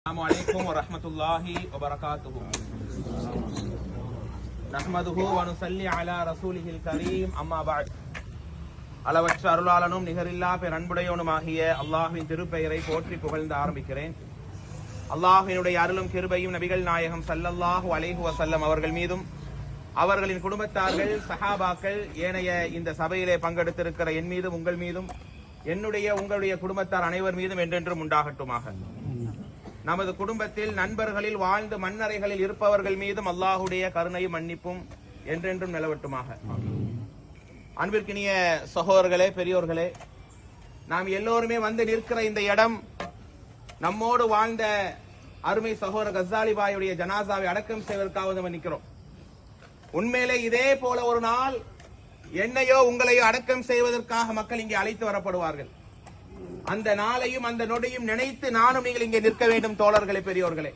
السلام عليكم ورحمة الله وبركاته نحمده ونصلي على رسوله الكريم أما بعد அளவற்ற அருளாளனும் நிகரில்லா பெர் அன்புடையவனுமாகிய அல்லாஹ்வின் திருப்பெயரை போற்றி புகழ்ந்து ஆரம்பிக்கிறேன் அல்லாஹ்வினுடைய அருளும் கிருபையும் நபிகள் நாயகம் ஸல்லல்லாஹு அலைஹி வஸல்லம் அவர்கள் மீதும் அவர்களின் குடும்பத்தார்கள் சஹாபாக்கள் ஏனைய இந்த சபையிலே பங்கெடுத்திருக்கிற என் மீதும் உங்கள் மீதும் என்னுடைய உங்களுடைய குடும்பத்தார் அனைவர் மீதும் என்றென்றும் உண்டாகட்டுமாக நமது குடும்பத்தில் நண்பர்களில் வாழ்ந்து மண்ணறைகளில் இருப்பவர்கள் மீதும் அல்லாஹுடைய கருணையும் மன்னிப்பும் என்றென்றும் நிலவட்டுமாக. அன்பிற்கினிய சகோதரர்களே பெரியோர்களே நாம் எல்லோருமே வந்து நிற்கிற இந்த இடம் நம்மோடு வாழ்ந்த அருமை சகோதரர் கசாலி பாயுடைய ஜனாசாவை அடக்கம் செய்வதற்காக நம்ம நிற்கிறோம். உண்மையிலே இதே போல ஒரு நாள் என்னையோ உங்களையோ அடக்கம் செய்வதற்காக மக்கள் இங்கே அழைத்து வரப்படுவார்கள். அந்த நாளையும் அந்த நொடியும் நினைத்து நானும் நீங்கள் இங்கே நிற்க வேண்டும் தோழர்களே பெரியோர்களே.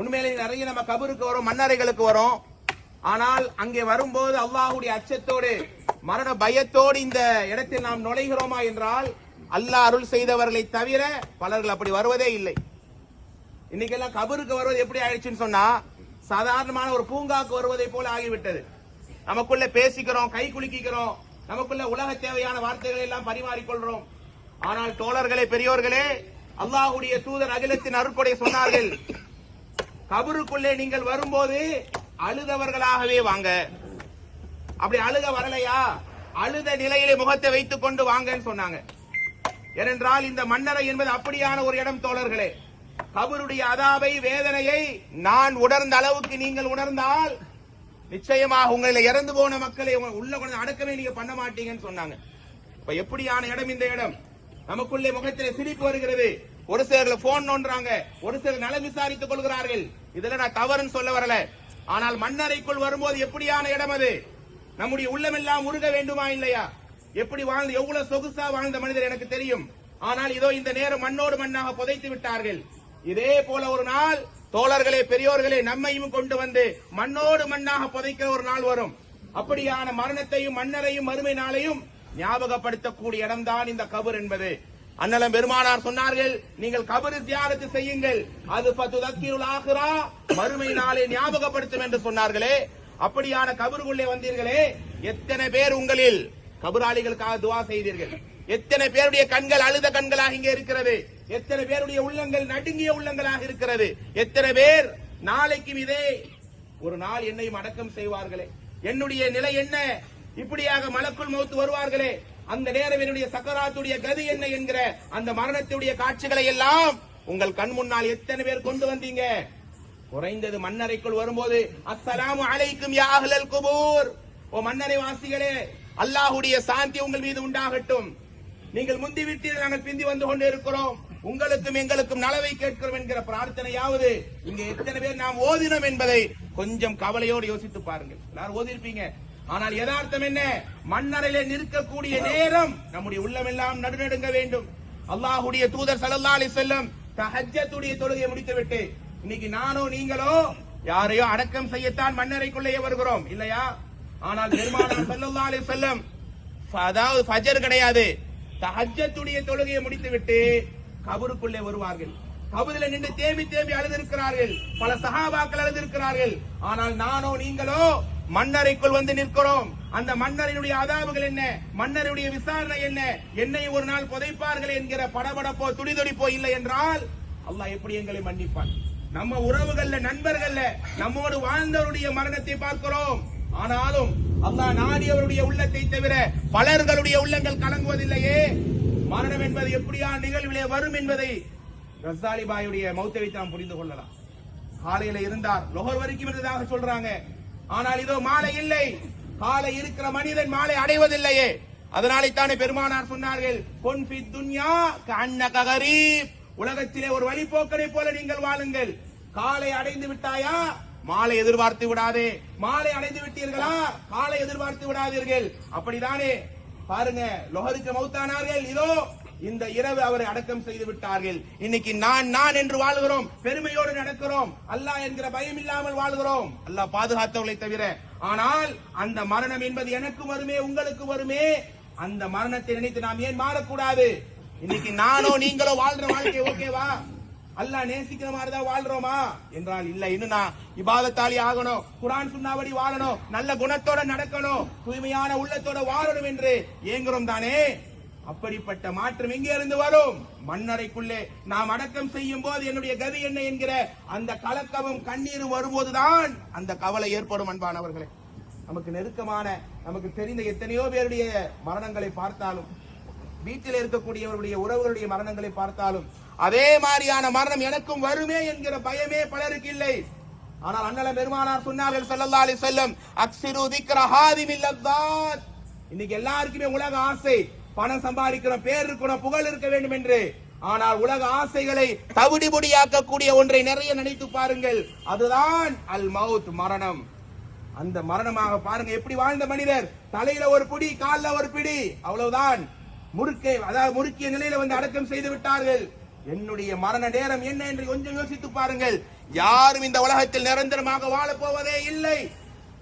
உண்மையிலே நிறைய நம்ம கபருக்கு வரும் மன்னரைகளுக்கு வரும். ஆனால் அங்கே வரும்போது அல்லாஹுடைய அச்சத்தோடு மரண பயத்தோடு இந்த இடத்தில் நாம் நுழைகிறோமா என்றால் அல்லாஹ் அருள் செய்தவர்களை தவிர பலர்கள் அப்படி வருவதே இல்லை. இன்னைக்கெல்லாம் கபருக்கு வருவது எப்படி ஆயிடுச்சுன்னு சொன்னா சாதாரணமான ஒரு பூங்காக்கு வருவதை போல ஆகிவிட்டது. நமக்குள்ள பேசிக்கிறோம் கை குலுக்கிக்கிறோம் நமக்குள்ள உலக தேவையான வார்த்தைகளை எல்லாம் பரிமாறிக்கொள்றோம். ஆனால் தோழர்களே பெரியோர்களே அல்லாஹுடைய தூதர் அகிலத்தின் அருட்கொடை சொன்னார்கள். கபருக்குள்ளே நீங்கள் வரும்போது அழுதவர்களாகவே வாங்க. அப்படி அழுக வரலையா? அழுத நிலையிலே முகத்தை வைத்துக் கொண்டு வாங்கன்னு சொன்னாங்க. ஏனென்றால் இந்த மன்னரை என்பது அப்படியான ஒரு இடம் தோழர்களே. கபருடைய அதாவை வேதனையை நான் உணர்ந்த அளவுக்கு நீங்கள் உணர்ந்தால் நிச்சயமாக உங்களை இறந்து போன மக்களை உள்ள கொண்டு அடக்கமே நீங்க பண்ண மாட்டீங்கன்னு சொன்னாங்க. இப்ப எப்படியான இடம் இந்த இடம்? நமக்குள்ளே முகத்திலே சிரிப்பு வருகிறது. ஒரு சிலர் போன் நோண்டுறாங்க. ஒரு சிலர் நலம் விசாரித்துக் கொள்கிறார்கள். இதுல நான் தவறுன்னு சொல்ல வரல. ஆனால் மண்ணறைக்குள் வரும்போது எப்படியான இடம் அது? நம்முடைய உள்ளமெல்லாம் உருக வேண்டுமா இல்லையா? எப்படி வாழ்ந்து எவ்வளவு சொகுசா வாழ்ந்த மனிதர் எனக்கு தெரியும். ஆனால் இதோ இந்த நேரம் மண்ணோடு மண்ணாக புதைத்து விட்டார்கள். இதே போல ஒரு நாள் தோழர்களே பெரியோர்களே நம்மையும் கொண்டு வந்து மண்ணோடு மண்ணாக புதைக்கிற ஒரு நாள் வரும். அப்படியான மரணத்தையும் மன்னரையும் மறுமை நாளையும் ஞாபகப்படுத்தக்கூடிய இடம்தான் இந்த கபர் என்பது. அண்ணலம் பெருமானார் சொன்னார்கள் நீங்கள் கபரு தியாகத்தை செய்யுங்கள். அது பத்து தக்கீருள் ஆகிறா மறுமை நாளை ஞாபகப்படுத்தும் என்று சொன்னார்களே. அப்படியான கபருக்குள்ளே வந்தீர்களே எத்தனை பேர் உங்களில் கபராளிகளுக்காக துவா செய்தீர்கள்? எத்தனை பேருடைய கண்கள் அழுத கண்களாக இங்கே இருக்கிறது? எத்தனை பேருடைய உள்ளங்கள் நடுங்கிய உள்ளங்களாக இருக்கிறது? எத்தனை பேர் நாளைக்கும் இதே ஒரு நாள் என்னையும் அடக்கம் செய்வார்களே? என்னுடைய நிலை என்ன? இப்படியாக மலக்குள் மௌத்து வருவார்களே. அந்த நேரம் என்னுடைய சக்கராத்துடைய கதி என்ன என்கிற அந்த மரணத்துடைய காட்சிகளை எல்லாம் உங்கள் கண் முன்னால் எத்தனை பேர் கொண்டு வந்தீங்க? குறைந்தது மன்னரைக்குள் வரும்போது அஸ்ஸலாமு அலைக்கும் யா குபூர். ஓ மன்னரை வாசிகளே அல்லாஹுடைய சாந்தி உங்கள் மீது உண்டாகட்டும். நீங்கள் முந்தி விட்டீர்கள் நாங்கள் பிந்தி வந்து கொண்டு இருக்கிறோம். உங்களுக்கும் எங்களுக்கும் நலவை கேட்கிறோம் என்கிற பிரார்த்தனையாவது இங்க எத்தனை பேர் நாம் ஓதினோம் என்பதை கொஞ்சம் கவலையோடு யோசித்து பாருங்கள். எல்லாரும் ஓதிருப்பீங்க ஆனால் யதார்த்தம் என்ன? மண்ணறையில நிற்கக்கூடிய நேரம் நம்முடைய உள்ளமெல்லாம் நடுநடுங்க வேண்டும். அல்லாஹுடைய தூதர் ஸல்லல்லாஹு அலைஹி வஸல்லம் தொழுகையை முடித்துவிட்டு இன்னைக்கு நானோ நீங்களோ யாரையோ அடக்கம் செய்யத்தான் மண்ணறைக்குள்ளேயே வருகிறோம். இல்லையா? ஆனால் பெருமானார் ஸல்லல்லாஹு அலைஹி அதாவது ஃபஜர் கிடையாது தஹஜ்ஜத்துடைய தொழுகையை முடித்துவிட்டு கபருக்குள்ளே வருவார்கள். கபரில நின்று தேம்பி தேம்பி அழுதிருக்கிறார்கள் பல சஹாபாக்கள் அழுதிருக்கிறார்கள் ஆனால் நானோ நீங்களோ மன்னரைக்குள் வந்து நிற்கிறோம். அந்த மன்னரினுடைய அதாவுகள் என்ன? மன்னருடைய விசாரணை என்ன? என்னை ஒரு நாள் புதைப்பார்கள் என்கிற படபடப்போ துடிதுடிப்போ இல்லை என்றால் அல்லாஹ் எப்படி எங்களை மன்னிப்பான்? நம்ம உறவுகள்ல நண்பர்கள்ல நம்மோடு வாழ்ந்தவருடைய மரணத்தை பார்க்கிறோம். ஆனாலும் அல்லாஹ் நாடியவருடைய உள்ளத்தை தவிர பலர்களுடைய உள்ளங்கள் கலங்குவதில்லையே. மரணம் என்பது எப்படியான நிகழ்விலே வரும் என்பதை ரசாலிபாயுடைய மௌத்தை வைத்து நாம் புரிந்து கொள்ளலாம். காலையில இருந்தார் லொஹர் வரைக்கும் இருந்ததாக சொல்றாங்க. ஆனால் இதோ மாலை இல்லை. காலை இருக்கிற மனிதன் மாலை அடைவதில்லையே. அதனாலே தானே பெருமானார் சொன்னார்கள் பொன்ஃபி துன்யா கண்ண கரீப் உலகத்திலே ஒரு வழிபோக்கனை போல நீங்கள் வாழுங்கள். காலை அடைந்து விட்டாயா? மாலை எதிர்பார்த்து விடாதே. மாலை அடைந்து விட்டீர்களா? காலை எதிர்பார்த்து விடாதீர்கள். அப்படிதானே? பாருங்க லொஹருக்கு மௌத்தானார்கள். இதோ இந்த இரவு அவரை அடக்கம் செய்து விட்டார்கள். இன்னைக்கு நான் நான் என்று வாழ்கிறோம். பெருமையோடு நடக்கிறோம். அல்லாஹ் என்கிற பயம் இல்லாமல் வாழ்கிறோம். அல்லாஹ் பாதுகாத்தவர்களை தவிர. ஆனால் அந்த மரணம் என்பது எனக்கு வருமே உங்களுக்கு வருமே. அந்த மரணத்தை நினைத்து நாம் ஏன் மாறக்கூடாது? இன்னைக்கு நானோ நீங்களோ வாழ்ற வாழ்க்கை ஓகேவா அல்லாஹ் நேசிக்கிற மாதிரி தான் வாழ்றோமா? என்றால் இல்ல. இன்னும் நான் இபாதத்தாளி ஆகணும். குரான் சுண்ணாவடி வாழணும். நல்ல குணத்தோட நடக்கணும். தூய்மையான உள்ளத்தோட வாழணும் என்று ஏங்குறோம் தானே? அப்படிப்பட்ட மாற்றம் எங்கே இருந்து வரும்? மண்ணறைக்குள்ளே நாம் அடக்கம் செய்யும் போது என்னுடைய கதி என்ன என்கிற அந்த கலக்கமும் கண்ணீரும் வரும்போதுதான் அந்த கவலை ஏற்படும் அன்பானவர்களே. நமக்கு நெருக்கமான நமக்கு தெரிந்த எத்தனையோ பேருடைய மரணங்களை பார்த்தாலும் வீட்டில் இருக்கக்கூடியவர்களுடைய உறவுகளுடைய மரணங்களை பார்த்தாலும் அதே மாதிரியான மரணம் எனக்கும் வருமே என்கிற பயமே பலருக்கு இல்லை. ஆனால் அண்ணல பெருமானார் சொன்னார்கள் ஸல்லல்லாஹு அலைஹி வஸல்லம் அக்ஸிரு திக்ர இன்னைக்கு எல்லாருக்குமே உலக ஆசை பணம் சம்பாதிக்கிறோம் பேர் இருக்கணும் புகழ் இருக்க வேண்டும் என்று. ஆனால் உலக ஆசைகளை தவிடுபொடியாக்கக்கூடிய ஒன்றை நிறைய நினைத்து பாருங்கள். அதுதான் அல் மவுத் மரணம். அந்த மரணமாக பாருங்க எப்படி வாழ்ந்த மனிதர்? தலையில ஒரு பிடி கால்ல ஒரு பிடி அவ்வளவுதான். முறுக்கை அதாவது முறுக்கிய நிலையில வந்து அடக்கம் செய்து விட்டார்கள். என்னுடைய மரண நேரம் என்ன என்று கொஞ்சம் யோசித்து பாருங்கள். யாரும் இந்த உலகத்தில் நிரந்தரமாக வாழப் போவதே இல்லை.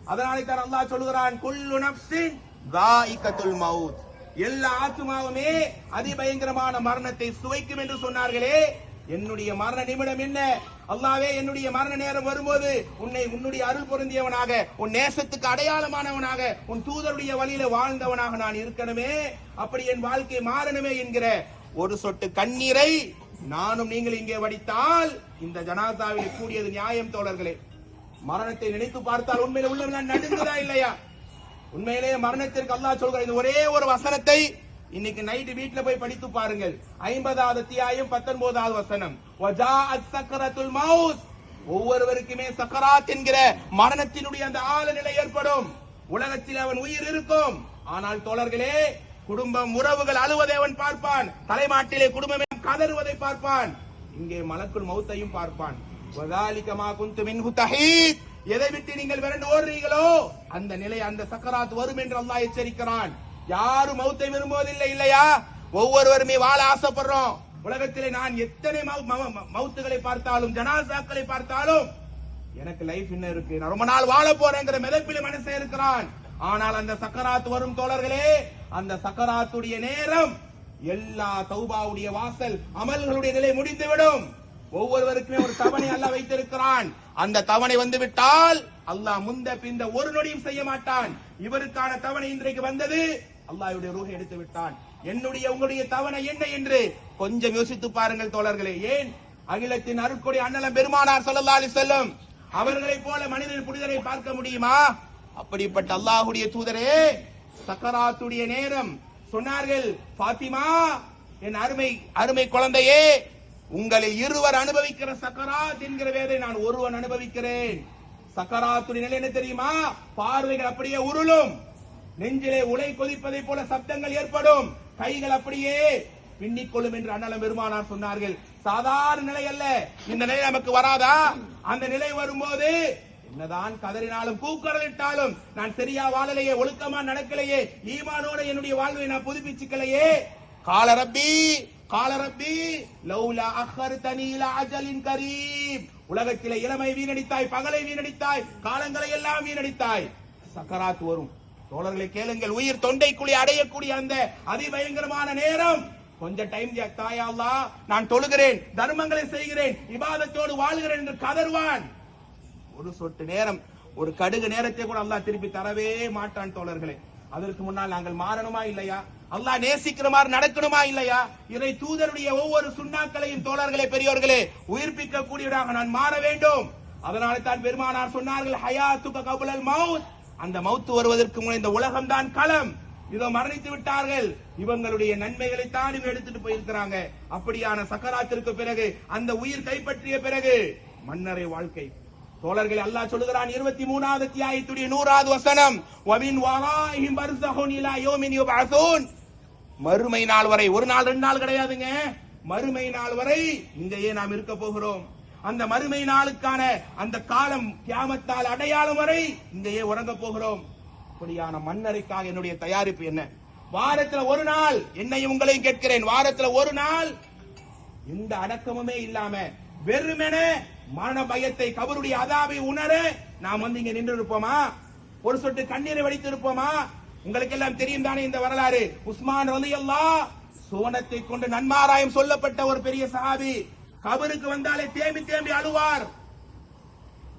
அதனாலே தான் அல்லாஹ் சொல்கிறான் குல்லு நப்சின் தாயிகத்துல் மவுத். எல்லா ஆத்மாவுமே அதிபயங்கரமான மரணத்தை சுவைக்கும் என்று சொன்னார்களே. என்னுடைய மரண நிமிடம் என்ன? அல்லாவே என்னுடைய மரண நேரம் வரும்போது உன்னை உன்னுடைய அருள் பொருந்தியவனாக உன் நேசத்துக்கு அடையாளமானவனாக உன் தூதருடைய வழியில வாழ்ந்தவனாக நான் இருக்கணுமே. அப்படி என் வாழ்க்கை மாறணுமே என்கிற ஒரு சொட்டு கண்ணீரை நானும் நீங்கள் இங்கே வடித்தால் இந்த ஜனாதாவில் கூடியது நியாயம் தோழர்களே. மரணத்தை நினைத்து பார்த்தால் உண்மையில உள்ளவன் நடுங்குதா இல்லையா? உண்மையிலேயே மரணத்திற்கு அல்லாஹ் சொல்கிற இந்த ஒரே ஒரு வசனத்தை இன்னைக்கு நைட்டு வீட்டுல போய் படித்து பாருங்கள். ஐம்பதாவது அத்தியாயம் பத்தொன்பதாவது வசனம். ஒவ்வொருவருக்குமே சக்கராத் என்கிற மரணத்தினுடைய அந்த ஆழ நிலை ஏற்படும். உலகத்தில் அவன் உயிர் இருக்கும். ஆனால் தோழர்களே குடும்பம் உறவுகள் அழுவதை அவன் பார்ப்பான். தலைமாட்டிலே குடும்பமே கதறுவதை பார்ப்பான். இங்கே மலக்குள் மௌத்தையும் பார்ப்பான். எதை விட்டு நீங்கள் விரண்டு ஓடுறீங்களோ அந்த நிலை அந்த சக்கராத் வரும் என்று அல்லாஹ் எச்சரிக்கிறான். யாரும் மௌத்தை விரும்புவதில்லை இல்லையா? ஒவ்வொருவருமே வாழ ஆசைப்படுறோம். உலகத்திலே நான் எத்தனை மௌ- மௌத்துகளை பார்த்தாலும் ஜனாசாக்களை பார்த்தாலும் எனக்கு லைஃப் என்ன இருக்கு. நான் ரொம்ப நாள் வாழ போறேங்கிற மிதப்பில் மனசே இருக்கிறான். ஆனால் அந்த சக்கராத் வரும் தோழர்களே அந்த சக்கராத்துடைய நேரம் எல்லா தௌபாவுடைய வாசல் அமல்களுடைய நிலை முடிந்துவிடும். ஒவ்வொருவருக்குமே ஒரு தவணை அல்லாஹ் வைத்திருக்கிறான். அந்த தவணை வந்து விட்டால் அல்லாஹ் முந்த பிந்த ஒரு நொடியும் செய்ய மாட்டான். இவருக்கான தவணை இன்றைக்கு வந்தது அல்லாஹ்வுடைய ரூஹை எடுத்து விட்டான். என்னுடைய உங்களுடைய தவணை என்ன என்று கொஞ்சம் யோசித்து பாருங்கள் தோழர்களே. ஏன்? அகிலத்தின் அருட்கொடி அண்ணலம் பெருமானார் சொல்லல்லா அலி செல்லும் அவர்களைப் போல மனிதன் புனிதரை பார்க்க முடியுமா? அப்படிப்பட்ட அல்லாஹுடைய தூதரே சக்கராத்துடைய நேரம். சொன்னார்கள் பாத்திமா என் அருமை அருமை குழந்தையே உங்களை இருவர் அனுபவிக்கிற சக்கராத் என்கிற வேதை நான் ஒருவன் அனுபவிக்கிறேன். சக்கராத்துடைய நிலை என்ன தெரியுமா? பார்வைகள் அப்படியே உருளும். நெஞ்சிலே உலை கொதிப்பதை போல சப்தங்கள் ஏற்படும். கைகள் அப்படியே பின்னிக்கொள்ளும் என்று அண்ணலம் பெருமானார் சொன்னார்கள். சாதாரண நிலை அல்ல. இந்த நிலை நமக்கு வராதா? அந்த நிலை வரும்போது என்னதான் கதறினாலும் கூக்கடலிட்டாலும் நான் சரியா வாழலையே ஒழுக்கமா நடக்கலையே ஈமானோட என்னுடைய வாழ்வை நான் புதுப்பிச்சுக்கலையே. காலரப்பி கால ரப்பி லௌலா அஹர்தனி இலா அஜலின் கரீம். உலகத்திலே இளமை வீணடித்தாய் பகலை வீணடித்தாய் காலங்களை எல்லாம் வீணடித்தாய். சக்கராத் வரும். தோழர்களை கேளுங்கள் உயிர் தொண்டைக்குழி அடையக்கூடிய அந்த அதிபயங்கரமான நேரம். கொஞ்சம் டைம் தாயா நான் தொழுகிறேன் தர்மங்களை செய்கிறேன் இபாதத்தோடு வாழ்கிறேன் என்று கதறுவான். ஒரு சொட்டு நேரம் ஒரு கடுகு நேரத்தை கூட அல்லாஹ் திருப்பி தரவே மாட்டான் தோழர்களே. அதற்கு முன்னால் நாங்கள் மாறணுமா இல்லையா? அல்லாஹ் நேசிக்கிற மாதிரி நடக்கணுமா இல்லையா? இறை தூதருடைய ஒவ்வொரு சுண்ணாக்களையும் தோழர்களே பெரியோர்களே உயிர்ப்பிக்க கூடியவராக நான் மாற வேண்டும். அதனால தான் பெருமானார் சொன்னார்கள் ஹயாத்துக கபுலல் மவுத். அந்த மவுத்து வருவதற்கு முன் இந்த உலகம் தான் களம். இதோ மரணித்து விட்டார்கள். இவங்களுடைய நன்மைகளை தான் இவங்க எடுத்துட்டு போயிருக்கிறாங்க. அப்படியான சக்கராத்திற்கு பிறகு அந்த உயிர் கைப்பற்றிய பிறகு மன்னரை வாழ்க்கை. தோழர்கள் அல்லாஹ் சொல்லுகிறான் இருபத்தி மூணாவது தியாயத்துடைய நூறாவது வசனம் வமின் வராஹிம் பர்சஹுன் இலா யோமின் யுபஅஸூன். மறுமை நாள் வரை. ஒரு நாள் ரெண்டு நாள் கிடையாதுங்க. மறுமை நாள் வரை இங்கேயே நாம் இருக்க போகிறோம். அந்த மறுமை நாளுக்கான அந்த காலம் கியாமத்தால் அடையாளம் வரை இங்கேயே உறங்க போகிறோம். அப்படியான மன்னரைக்காக என்னுடைய தயாரிப்பு என்ன? வாரத்துல ஒரு நாள் என்னையும் உங்களையும் கேட்கிறேன். வாரத்துல ஒரு நாள் எந்த அடக்கமுமே இல்லாம வெறுமென மரண பயத்தை கபருடைய அதாவை உணர நாம் வந்து இங்க நின்று இருப்போமா ஒரு சொட்டு கண்ணீரை வடித்து இருப்போமா உங்களுக்கு எல்லாம் தெரியும் தானே இந்த வரலாறு. உஸ்மான் ரலியல்லாஹ் சோனத்தை கொண்டு நன்மாராயம் சொல்லப்பட்ட ஒரு பெரிய சஹாபி. கபருக்கு வந்தாலே தேம்பி தேம்பி அழுவார்.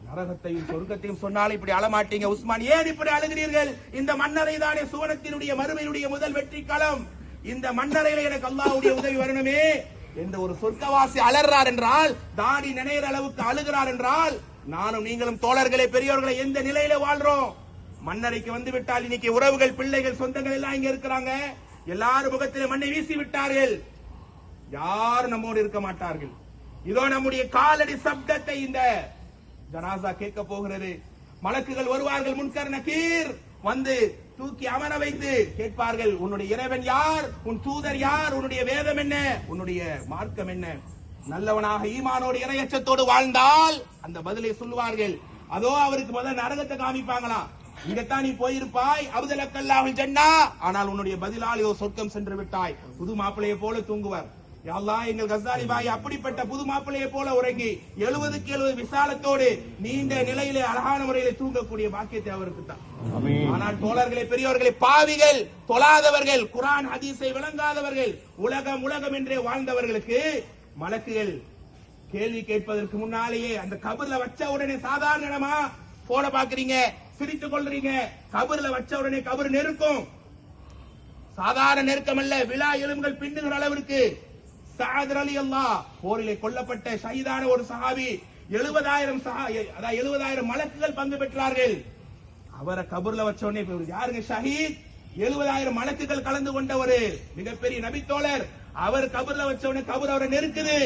நரகத்தையும் சொர்க்கத்தையும் சொன்னாலும் இப்படி அழமாட்டீங்க. உஸ்மான் ஏன் இப்படி அழுகிறீர்கள்? இந்த மன்னரை தானே சுவனத்தினுடைய மறுமையினுடைய முதல் வெற்றி களம். இந்த மன்னரையில எனக்கு அல்லாவுடைய உதவி வரணுமே. என்ற ஒரு சொர்க்கவாசி அலறார் என்றால் தாடி நினைகிற அளவுக்கு அழுகிறார் என்றால் நானும் நீங்களும் தோழர்களே பெரியவர்களை எந்த நிலையில வாழ்றோம்? மன்னரைக்கு வந்து விட்டால் இன்னைக்கு உறவுகள் பிள்ளைகள் சொந்தங்கள் எல்லாம் இங்க இருக்கிறாங்க. எல்லாரும் முகத்திலே மண்ணை வீசி விட்டார்கள். யாரும் நம்மோடு இருக்க மாட்டார்கள்? இதோ நம்முடைய காலடி சப்தத்தை இந்த ஜனாசா கேட்க போகிறது. மலக்குகள் வருவார்கள் முன்கர் நக்கீர் வந்து தூக்கி அமர வைத்து கேட்பார்கள் உன்னுடைய இறைவன் யார்? உன் தூதர் யார்? உன்னுடைய வேதம் என்ன? உன்னுடைய மார்க்கம் என்ன? நல்லவனாக ஈமானோடு இறையச்சத்தோடு வாழ்ந்தால் அந்த பதிலை சொல்லுவார்கள். அதோ அவருக்கு முதல்ல நரகத்தை காமிப்பாங்களாம் இங்கத்தான் நீ போயிருப்பாய். அபுதலக்கல்லாவில் ஜன்னா. ஆனால் உன்னுடைய பதிலால் இதோ சொர்க்கம் சென்று விட்டாய். புது மாப்பிளையை போல தூங்குவார். யா அல்லாஹ் எங்கள் கசாலி பாய் அப்படிப்பட்ட புது மாப்பிள்ளையை போல உறங்கி எழுபதுக்கு எழுபது விசாலத்தோடு நீண்ட நிலையிலே அழகான முறையிலே தூங்கக்கூடிய பாக்கியத்தை அவருக்கு தான் ஆனால் தோழர்களே பெரியோர்களே பாவிகள் தொழாதவர்கள் குரான் ஹதீஸை விளங்காதவர்கள் உலகம் உலகம் என்றே வாழ்ந்தவர்களுக்கு மலக்குகள் கேள்வி கேட்பதற்கு முன்னாலேயே அந்த கபர்ல வச்ச உடனே சாதாரண இடமா போட பாக்குறீங்க. சிரித்துக் கொள்றீங்க கபர்ல வச்ச உடனே கபர் நெருக்கும். சாதாரண நெருக்கமல்ல விழா எலும்புகள் பின்னுகிற அளவிற்கு. சாதர் அலி அல்லா போரிலே கொல்லப்பட்ட ஷஹீதான ஒரு சஹாபி எழுபதாயிரம் அதாவது எழுபதாயிரம் மலக்குகள் பங்கு பெற்றார்கள். அவரை கபூர்ல வச்ச உடனே யாருங்க? ஷஹீத். எழுபதாயிரம் மலக்குகள் கலந்து கொண்ட ஒரு மிகப்பெரிய நபித்தோழர். அவர் கபூர்ல வச்ச உடனே கபூர் அவரை நெருக்குது.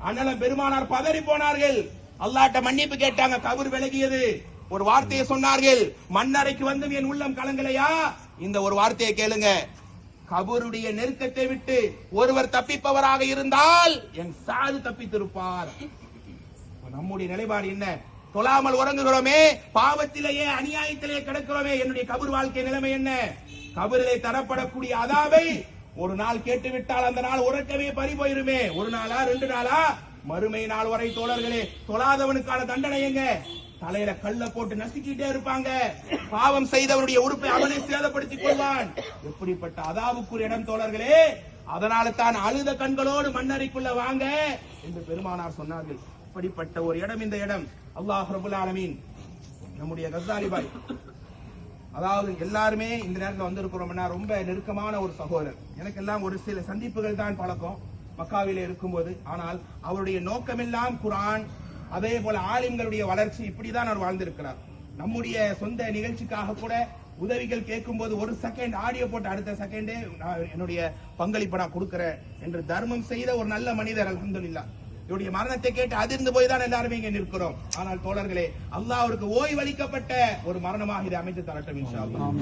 ஆனாலும் பெருமானார் பதறி போனார்கள். அல்லாட்ட மன்னிப்பு கேட்டாங்க கபூர் விலகியது. ஒரு வார்த்தையை சொன்னார்கள். மண்ணறைக்கு வந்து என் உள்ளம் கலங்கலையா? இந்த ஒரு வார்த்தையை கேளுங்க. கபருடைய நெருக்கத்தை விட்டு ஒருவர் தப்பிப்பவராக இருந்தால் என் சாது தப்பித்திருப்பார். நம்முடைய நிலைப்பாடு என்ன? தொழாமல் உறங்குகிறோமே பாவத்திலேயே அநியாயத்திலேயே கிடக்கிறோமே என்னுடைய கபர் வாழ்க்கை நிலைமை என்ன? கபரிலே தரப்படக்கூடிய அதாவை ஒரு நாள் கேட்டுவிட்டால் அந்த நாள் உறக்கவே பறி போயிருமே. ஒரு நாளா ரெண்டு நாளா? மறுமை நாள் வரை தோழர்களே தொழாதவனுக்கான தண்டனை எங்க? தலையில கல்ல போட்டு நசுக்கிட்டே இருப்பாங்க. பாவம் செய்தவனுடைய உறுப்பை அவனே சேதப்படுத்திக் கொள்வான். எப்படிப்பட்ட அதாவுக்குரிய இடம் தோழர்களே அதனால தான் அழுத கண்களோடு மண்ணறைக்குள்ள வாங்க என்று பெருமானார் சொன்னார்கள். இப்படிப்பட்ட ஒரு இடம் இந்த இடம். அல்லாஹ் ரபுல் ஆலமீன் நம்முடைய கசாலி பாய். அதாவது எல்லாருமே இந்த நேரத்துல வந்திருக்கிறோம்னா ரொம்ப நெருக்கமான ஒரு சகோதரர். எனக்கெல்லாம் ஒரு சில சந்திப்புகள் தான் பழக்கம். மக்காவிலே இருக்கும்போது. ஆனால் அவருடைய நோக்கமெல்லாம் குரான் அதே போல ஆலிம்களுடைய வளர்ச்சி இப்படிதான் அவர் வாழ்ந்திருக்கிறார். நம்முடைய சொந்த நிகழ்ச்சிக்காக கூட உதவிகள் கேட்கும்போது ஒரு செகண்ட் ஆடியோ போட்டு அடுத்த செகண்டே என்னுடைய பங்களிப்பை நான் கொடுக்கிறேன் என்று தர்மம் செய்த ஒரு நல்ல மனிதர் அல்ஹம்துலில்லாஹ் இவருடைய மரணத்தை கேட்டு அதிர்ந்து போய் தான் எல்லாருமே இங்க நிற்கிறோம். ஆனால் தோழர்களே அல்லாஹ் அவருக்கு ஓய்வளிக்கப்பட்ட ஒரு மரணமாக இதை அமைத்து தரட்டும் அல்லாஹ்.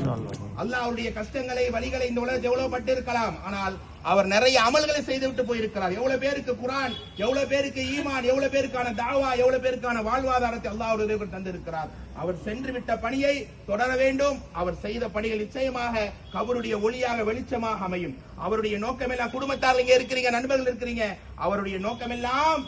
அல்லாஹ் அவருடைய கஷ்டங்களை வழிகளை இந்த உலகத்தில் எவ்வளவு பட்டு இருக்கலாம் ஆனால் அவர் நிறைய அமல்களை செய்துவிட்டு போயிருக்கிறார். எவ்வளவு பேருக்கு குரான் எவ்வளவு பேருக்கு ஈமான் எவ்வளவு பேருக்கான தாவா எவ்வளவு பேருக்கான வாழ்வாதாரத்தை அல்லாஹ் தந்திருக்கிறார். அவர் சென்று விட்ட பணியை தொடர வேண்டும். அவர் செய்த பணிகள் நிச்சயமாக கபருடைய ஒளியாக வெளிச்சமாக அமையும். அவருடைய நோக்கமெல்லாம் குடும்பத்தார் இங்க இருக்கிறீங்க நண்பர்கள் இருக்கிறீங்க. அவருடைய நோக்கமெல்லாம்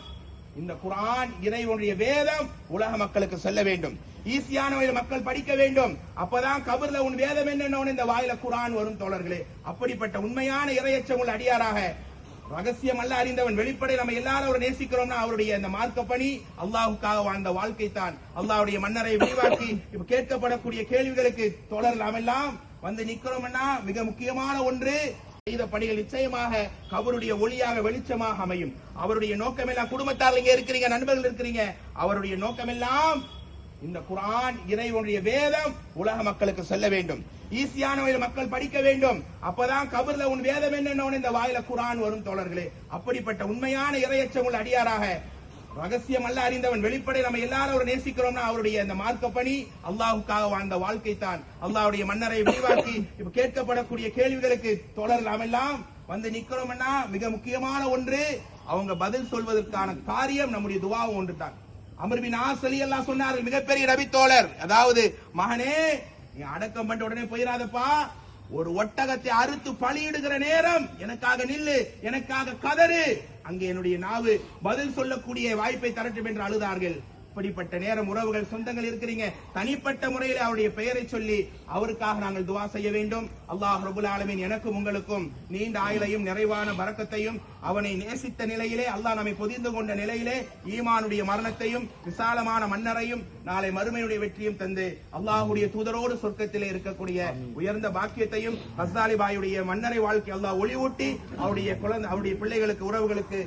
இந்த குரான் இறைவனுடைய வேதம் உலக மக்களுக்கு செல்ல வேண்டும். ஈஸியான மக்கள் படிக்க வேண்டும். அப்பதான் கபர்ல உன் வேதம் என்ன இந்த வாயில குரான் வரும் தோழர்களே. அப்படிப்பட்ட உண்மையான இறையச்சம் உள்ள அடியாராக ரகசியம் அல்ல அறிந்தவன் வெளிப்படை நம்ம எல்லாரும் அவரை நேசிக்கிறோம்னா அவருடைய இந்த மார்க்க பணி அல்லாஹுக்காக வாழ்ந்த வாழ்க்கை தான் அல்லாவுடைய மன்னரை விரிவாக்கி இப்ப கேட்கப்படக்கூடிய கேள்விகளுக்கு தொடர் நாம் எல்லாம் வந்து நிக்கிறோம்னா மிக முக்கியமான ஒன்று செய்த பணிகள் நிச்சயமாக கபருடைய ஒளியாக வெளிச்சமாக அமையும். அவருடைய நோக்கமெல்லாம் குடும்பத்தார் இங்க இருக்கிறீங்க நண்பர்கள் இருக்கிறீங்க. அவருடைய நோக்கமெல்லாம் இந்த குரான் இறைவனுடைய வேதம் உலக மக்களுக்கு சொல்ல வேண்டும். ஈஸியான வழியில் மக்கள் படிக்க வேண்டும். அப்பதான் கபர்ல உன் வேதம் என்னன்னு இந்த வாயில குரான் வரும் தோழர்களே. அப்படிப்பட்ட உண்மையான இறையச்சம் உள்ள அடியாராக ரகசியம் அல்ல அறிந்தவன் வெளிப்படை நம்ம எல்லாரும் அவரை நேசிக்கிறோம்னா அவருடைய அந்த மார்க்க பணி அல்லாஹுக்காக வாழ்ந்த வாழ்க்கை தான். அல்லாவுடைய மன்னரை விரிவாக்கி இப்ப கேட்கப்படக்கூடிய கேள்விகளுக்கு தொடரலாம் எல்லாம் வந்து நிக்கிறோம்னா மிக முக்கியமான ஒன்று அவங்க பதில் சொல்வதற்கான காரியம் நம்முடைய துவாவும் ஒன்று தான் அமர்பின் ஆசலி எல்லாம் சொன்னார்கள் மிகப்பெரிய தோழர் அதாவது மகனே நீ அடக்கம் பண்ண உடனே போயிடாதப்பா ஒரு ஒட்டகத்தை அறுத்து பலியிடுகிற நேரம் எனக்காக நில்லு எனக்காக கதறு. அங்கே என்னுடைய நாவு பதில் சொல்லக்கூடிய வாய்ப்பை தரட்டும் என்று அழுதார்கள். இப்படிப்பட்ட நேரம் உறவுகள் சொந்தங்கள் இருக்கிறீங்க. தனிப்பட்ட முறையில் அவருடைய பெயரை சொல்லி அவருக்காக நாங்கள் துவா செய்ய வேண்டும். அல்லாஹ் ரபுல் ஆலமின் எனக்கும் உங்களுக்கும் நீண்ட ஆயுளையும் நிறைவான பரக்கத்தையும் அவனை நேசித்த நிலையிலே அல்லாஹ் நம்மை பொதிந்து கொண்ட நிலையிலே ஈமானுடைய மரணத்தையும் விசாலமான மன்னரையும் நாளை மறுமையுடைய வெற்றியும் தந்து அல்லாஹ்வுடைய தூதரோடு சொர்க்கத்திலே இருக்கக்கூடிய உயர்ந்த பாக்கியத்தையும் ஹஸ்தாலி பாயுடைய மன்னரை வாழ்க்கை அல்லாஹ் ஒளிவூட்டி அவருடைய குழந்தை அவருடைய பிள்ளைகளுக்கு உறவுகளுக்கு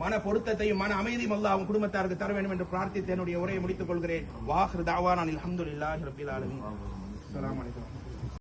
மன பொருத்தத்தையும் மன அமைதியும் அல்ல அவன் குடும்பத்தாருக்கு தர வேண்டும் என்று பிரார்த்தித்து என்னுடைய உரையை முடித்துக் கொள்கிறேன். வாஹிர் தாவான் அல்ஹம்துலில்லாஹி ரப்பில் ஆலமீன். அஸ்ஸலாமு வலைக்கம்